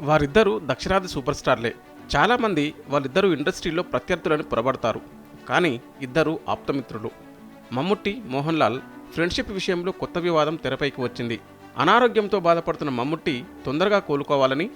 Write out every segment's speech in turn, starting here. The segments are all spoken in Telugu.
వారిద్దరూ దక్షిణాది సూపర్ స్టార్లే చాలామంది వాళ్ళిద్దరూ ఇండస్ట్రీలో ప్రత్యర్థులని పొరబడతారు. కానీ ఇద్దరు ఆప్తమిత్రులు. మమ్ముట్టి మోహన్ లాల్ ఫ్రెండ్షిప్ విషయంలో కొత్త వివాదం తెరపైకి వచ్చింది. అనారోగ్యంతో బాధపడుతున్న మమ్ముట్టి తొందరగా కోలుకోవాలని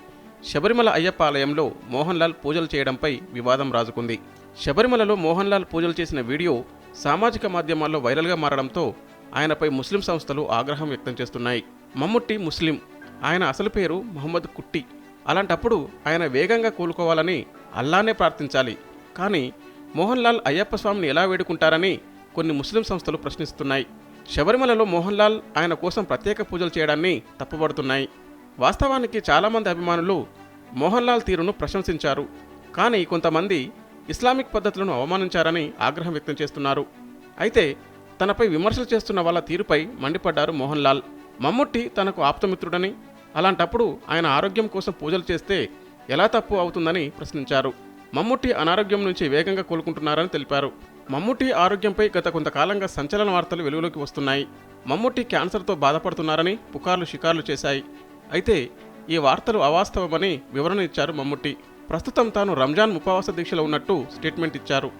శబరిమల అయ్యప్ప ఆలయంలో మోహన్ లాల్ పూజలు చేయడంపై వివాదం రాజుకుంది. శబరిమలలో మోహన్ లాల్ పూజలు చేసిన వీడియో సామాజిక మాధ్యమాల్లో వైరల్గా మారడంతో ఆయనపై ముస్లిం సంస్థలు ఆగ్రహం వ్యక్తం చేస్తున్నాయి. మమ్ముట్టి ముస్లిం. ఆయన అసలు పేరు మహమ్మద్ కుట్టి. అలాంటప్పుడు ఆయన వేగంగా కూలుకోవాలని అల్లానే ప్రార్థించాలి. కానీ మోహన్ లాల్ అయ్యప్ప స్వామిని ఎలా వేడుకుంటారని కొన్ని ముస్లిం సంస్థలు ప్రశ్నిస్తున్నాయి. శబరిమలలో మోహన్ లాల్ ఆయన కోసం ప్రత్యేక పూజలు చేయడాన్ని తప్పుపడుతున్నాయి వాస్తవానికి చాలామంది అభిమానులు మోహన్ లాల్ తీరును ప్రశంసించారు. కానీ కొంతమంది ఇస్లామిక్ పద్ధతులను అవమానించారని ఆగ్రహం వ్యక్తం చేస్తున్నారు. అయితే తనపై విమర్శలు చేస్తున్న వాళ్ళ తీరుపై మండిపడ్డారు మోహన్ లాల్ మమ్ముట్టి తనకు ఆప్తమిత్రుడని అలాంటప్పుడు ఆయన ఆరోగ్యం కోసం పూజలు చేస్తే ఎలా తప్పు అవుతుందని ప్రశ్నించారు. మమ్ముట్టి అనారోగ్యం నుంచి వేగంగా కోలుకుంటున్నారని తెలిపారు. మమ్ముట్టి ఆరోగ్యంపై గత కొంతకాలంగా సంచలన వార్తలు వెలుగులోకి వస్తున్నాయి. మమ్ముట్టి క్యాన్సర్తో బాధపడుతున్నారని పుకార్లు షికార్లు చేశాయి. అయితే ఈ వార్తలు అవాస్తవమని వివరణ ఇచ్చారు మమ్ముట్టి. ప్రస్తుతం తాను రంజాన్ ఉపవాస దీక్షలో ఉన్నట్టు స్టేట్మెంట్ ఇచ్చారు.